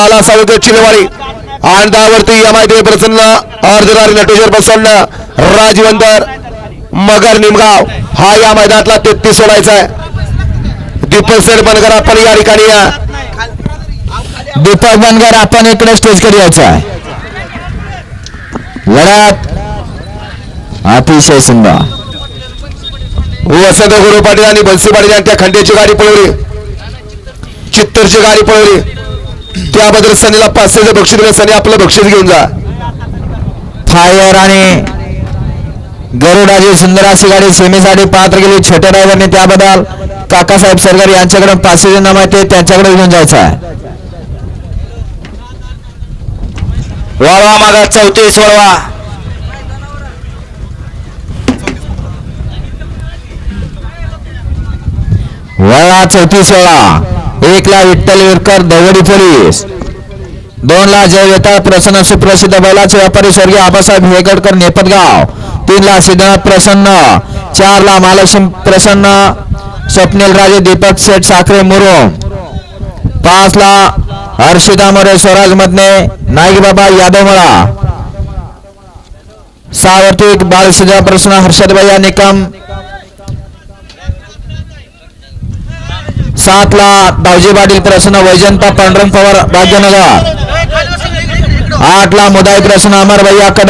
लाला सावंत चिलेवाडी आणि दहावरती M I ते प्रसन्न अर्धदारी नटेश्वर प्रसन्न राजवंदर मगर निमगाव. हा या मैदानातला तेहतीस सोडायचा आहे. दीपक सेठ बनकर आपण या ठिकाणी या. दीपक बनगर आपण इकडे स्टेजकडे यायचं आहे. लढत अतिशय सुंदर. वसंत गुरु पाटील आणि बन्सी पाटील यांच्या खंड्याची गाडी पळवली. चित्तरची गाडी पळवली. त्याबद्दल सनीला पाचशेचं बक्षीस दिलं. सनी आपलं बक्षीस घेऊन जा. फायर आणि गरुडाची सुंदर अशी गाडी सेमीसाठी पात्र गेली छोट्या ड्रायव्हरने त्याबद्दल काकासाहेब सरकार यांच्याकडे पाचशे नाम आहे ते त्यांच्याकडे घेऊन जायचं आहे. वळवा मागा चौतीस वळवा. वळा चौतीस वळा एक ला विठ्ठल विरकर दवडी पोलीस. दोन ला जय वेताळ प्रसन्न सुप्रसिद्ध बैलाचे व्यापारी स्वर्गीय आबासाहेब हेगडकर नेपदगाव तीन ला सिद्धनाथ प्रसन्न चार ला महालक्ष्मी प्रसन्न स्वप्नील राजे दीपक शेठ साखरे मुरुम. पाच ला हर्षिदा मोरे, स्वराज मधने नाईक बाबा यादव मळा सावरती बाळसिद्धा प्रसन्न हर्षदभाई निकम. सात ला दावजी पाटील प्रसन्न वैजंता पांडुरंग पवार भाग्यनगर. आठ ला मुदाई प्रसन्न अमर भैया